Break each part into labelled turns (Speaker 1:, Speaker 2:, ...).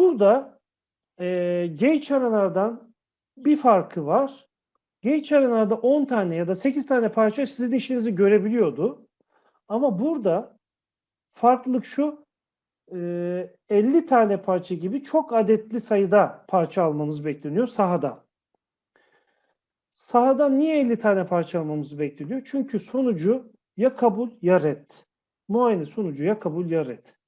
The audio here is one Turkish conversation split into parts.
Speaker 1: Burada e, gauge aralardan bir farkı var. Gauge aralarda 10 tane ya da 8 tane parça sizin işinizi görebiliyordu. Ama burada farklılık şu, e, 50 tane parça gibi çok adetli sayıda parça almanız bekleniyor sahada. Sahada niye 50 tane parça almamız bekleniyor? Çünkü sonucu ya kabul ya red. Muayene sonucu ya kabul ya red.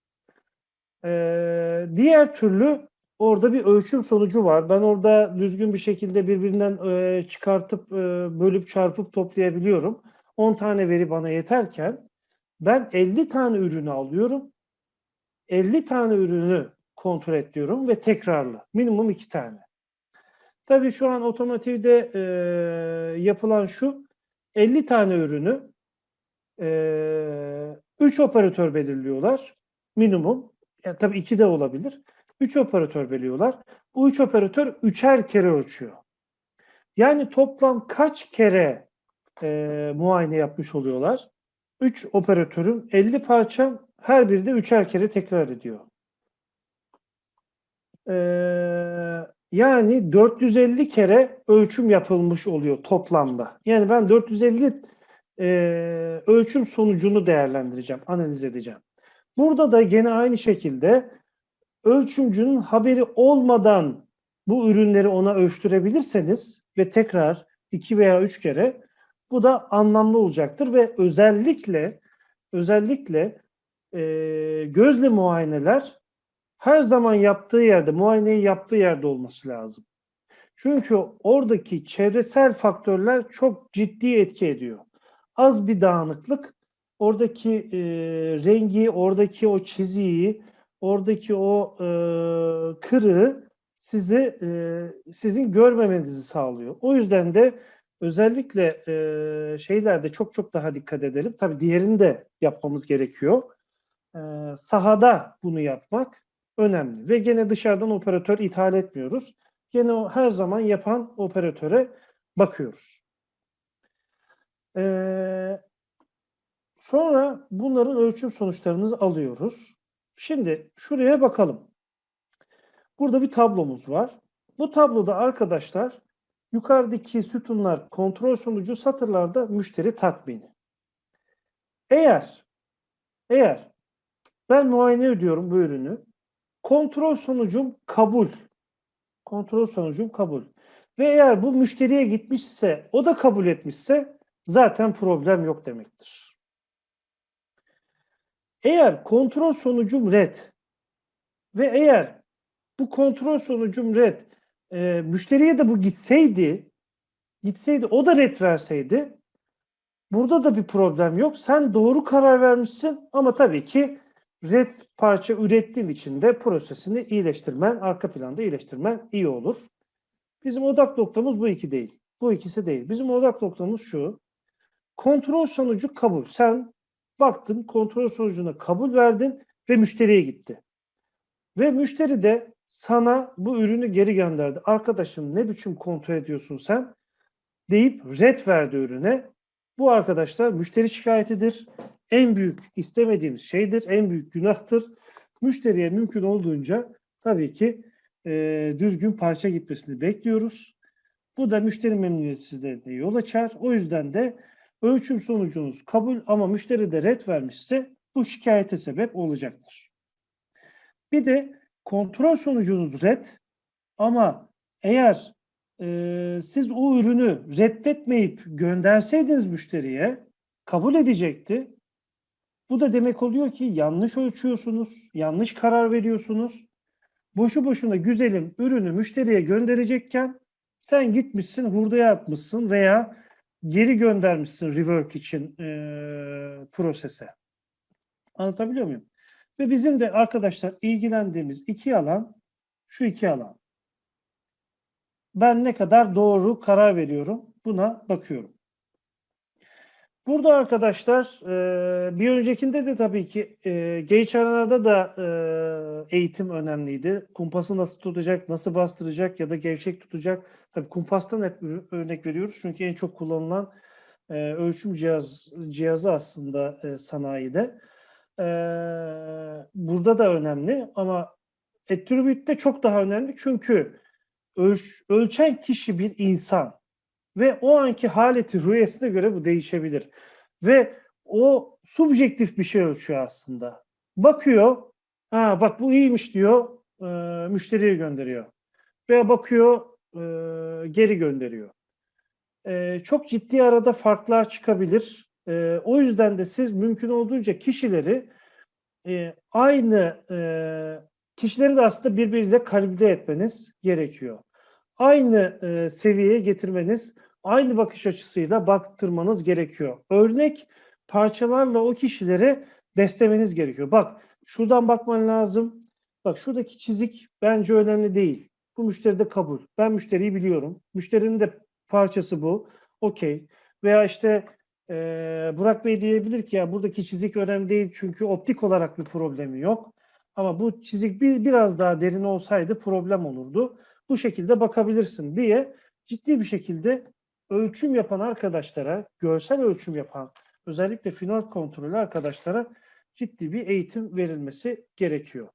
Speaker 1: Ee, diğer türlü orada bir ölçüm sonucu var. Ben orada düzgün bir şekilde birbirinden e, çıkartıp e, bölüp çarpıp toplayabiliyorum. 10 tane veri bana yeterken ben 50 tane ürünü alıyorum. 50 tane ürünü kontrol ediyorum ve tekrarlı. Minimum 2 tane. Tabii şu an otomotivde e, yapılan şu 50 tane ürünü 3 operatör belirliyorlar. Minimum. Yani tabii 2 de olabilir. 3 operatör belirliyorlar. Bu 3 operatör üçer kere ölçüyor. Yani toplam kaç kere e, muayene yapmış oluyorlar? 3 operatörün 50 parça her biri de üçer kere tekrar ediyor. Eee yani 450 kere ölçüm yapılmış oluyor toplamda. Yani ben 450 e, ölçüm sonucunu değerlendireceğim, analiz edeceğim. Burada da gene aynı şekilde ölçümcünün haberi olmadan bu ürünleri ona ölçtürebilirseniz ve tekrar iki veya üç kere bu da anlamlı olacaktır ve özellikle özellikle e, gözle muayeneler her zaman yaptığı yerde, muayeneyi yaptığı yerde olması lazım. Çünkü oradaki çevresel faktörler çok ciddi etki ediyor. Az bir dağınıklık, oradaki e, rengi, oradaki o çiziyi, oradaki o e, kırığı sizi e, sizin görmemenizi sağlıyor. O yüzden de özellikle e, şeylerde çok çok daha dikkat edelim. Tabii diğerini de yapmamız gerekiyor. E, sahada bunu yapmak önemli. Ve gene dışarıdan operatör ithal etmiyoruz. Gene o her zaman yapan operatöre bakıyoruz. Ee, sonra bunların ölçüm sonuçlarını alıyoruz. Şimdi şuraya bakalım. Burada bir tablomuz var. Bu tabloda arkadaşlar yukarıdaki sütunlar kontrol sonucu satırlarda müşteri tatmini. Eğer eğer ben muayene ediyorum bu ürünü Kontrol sonucum kabul. Kontrol sonucum kabul. Ve eğer bu müşteriye gitmişse, o da kabul etmişse zaten problem yok demektir. Eğer kontrol sonucum red ve eğer bu kontrol sonucum red e, müşteriye de bu gitseydi, gitseydi o da red verseydi burada da bir problem yok. Sen doğru karar vermişsin ama tabii ki red parça ürettiğin için de prosesini iyileştirmen, arka planda iyileştirmen iyi olur. Bizim odak noktamız bu iki değil. Bu ikisi değil. Bizim odak noktamız şu. Kontrol sonucu kabul. Sen baktın kontrol sonucuna kabul verdin ve müşteriye gitti. Ve müşteri de sana bu ürünü geri gönderdi. Arkadaşım ne biçim kontrol ediyorsun sen? Deyip red verdi ürüne. Bu arkadaşlar müşteri şikayetidir en büyük istemediğimiz şeydir, en büyük günahtır. Müşteriye mümkün olduğunca tabii ki e, düzgün parça gitmesini bekliyoruz. Bu da müşteri memnuniyetsizliğine yol açar. O yüzden de ölçüm sonucunuz kabul ama müşteri de red vermişse bu şikayete sebep olacaktır. Bir de kontrol sonucunuz red ama eğer e, siz o ürünü reddetmeyip gönderseydiniz müşteriye kabul edecekti. Bu da demek oluyor ki yanlış ölçüyorsunuz, yanlış karar veriyorsunuz. Boşu boşuna güzelim ürünü müşteriye gönderecekken sen gitmişsin hurdaya atmışsın veya geri göndermişsin rework için e, prosese. Anlatabiliyor muyum? Ve bizim de arkadaşlar ilgilendiğimiz iki alan şu iki alan. Ben ne kadar doğru karar veriyorum buna bakıyorum. Burada arkadaşlar e, bir öncekinde de tabii ki e, gauge aralarda da e, eğitim önemliydi. Kumpası nasıl tutacak, nasıl bastıracak ya da gevşek tutacak. Tabii kumpastan hep örnek veriyoruz çünkü en çok kullanılan e, ölçüm cihaz cihazı aslında e, sanayide. E, burada da önemli ama Attribute de çok daha önemli çünkü ölç- ölçen kişi bir insan ve o anki haleti rüyesine göre bu değişebilir. Ve o subjektif bir şey ölçüyor aslında. Bakıyor, ha bak bu iyiymiş diyor, e, müşteriye gönderiyor. Veya bakıyor, e, geri gönderiyor. E, çok ciddi arada farklar çıkabilir. E, o yüzden de siz mümkün olduğunca kişileri e, aynı e, kişileri de aslında birbiriyle kalibre etmeniz gerekiyor. Aynı e, seviyeye getirmeniz, aynı bakış açısıyla baktırmanız gerekiyor. Örnek parçalarla o kişileri beslemeniz gerekiyor. Bak şuradan bakman lazım. Bak şuradaki çizik bence önemli değil. Bu müşteride kabul. Ben müşteriyi biliyorum. Müşterinin de parçası bu. Okey. Veya işte e, Burak Bey diyebilir ki ya buradaki çizik önemli değil çünkü optik olarak bir problemi yok. Ama bu çizik bir, biraz daha derin olsaydı problem olurdu. Bu şekilde bakabilirsin diye ciddi bir şekilde ölçüm yapan arkadaşlara, görsel ölçüm yapan özellikle final kontrolü arkadaşlara ciddi bir eğitim verilmesi gerekiyor.